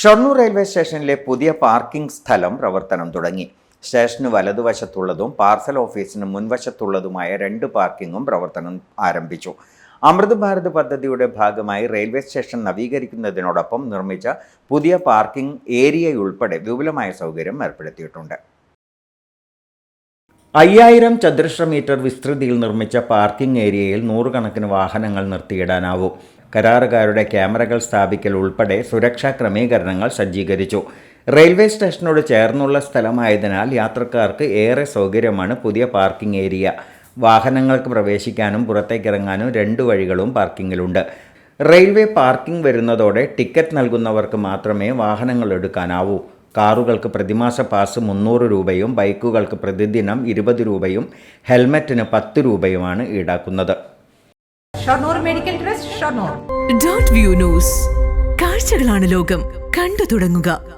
Shoranur railway സ്റ്റേഷനിലെ പുതിയ parking സ്ഥലം പ്രവർത്തനം തുടങ്ങി. സ്റ്റേഷന് വലതുവശത്തുള്ളതും പാർസൽ ഓഫീസിന് മുൻവശത്തുള്ളതുമായ രണ്ട് പാർക്കിങ്ങും പ്രവർത്തനം ആരംഭിച്ചു. അമൃത് ഭാരത് പദ്ധതിയുടെ ഭാഗമായി റെയിൽവേ സ്റ്റേഷൻ നവീകരിക്കുന്നതിനോടൊപ്പം നിർമ്മിച്ച പുതിയ പാർക്കിംഗ് ഏരിയയുൾപ്പെടെ വിപുലമായ സൗകര്യം ഏർപ്പെടുത്തിയിട്ടുണ്ട്. അയ്യായിരം ചതുരശ്ര മീറ്റർ വിസ്തൃതിയിൽ നിർമ്മിച്ച പാർക്കിംഗ് ഏരിയയിൽ നൂറുകണക്കിന് വാഹനങ്ങൾ നിർത്തിയിടാനാവും. കരാറുകാരുടെ ക്യാമറകൾ സ്ഥാപിക്കൽ ഉൾപ്പെടെ സുരക്ഷാ ക്രമീകരണങ്ങൾ സജ്ജീകരിച്ചു. റെയിൽവേ സ്റ്റേഷനോട് ചേർന്നുള്ള സ്ഥലമായതിനാൽ യാത്രക്കാർക്ക് ഏറെ സൗകര്യമാണ് പുതിയ പാർക്കിംഗ് ഏരിയ. വാഹനങ്ങൾക്ക് പ്രവേശിക്കാനും പുറത്തേക്കിറങ്ങാനും രണ്ട് വഴികളും പാർക്കിങ്ങിലുണ്ട്. റെയിൽവേ പാർക്കിംഗ് വരുന്നതോടെ ടിക്കറ്റ് നൽകുന്നവർക്ക് മാത്രമേ വാഹനങ്ങൾ എടുക്കാനാവൂ. കാറുകൾക്ക് പ്രതിമാസ പാസ് മുന്നൂറ് രൂപയും ബൈക്കുകൾക്ക് പ്രതിദിനം ഇരുപത് രൂപയും ഹെൽമറ്റിന് പത്ത് രൂപയുമാണ് ഈടാക്കുന്നത്. Shoranur medical trust Shoranur. Dot view news. കാഴ്ചകളാണ് ലോകം. കണ്ടു തുടങ്ങുക.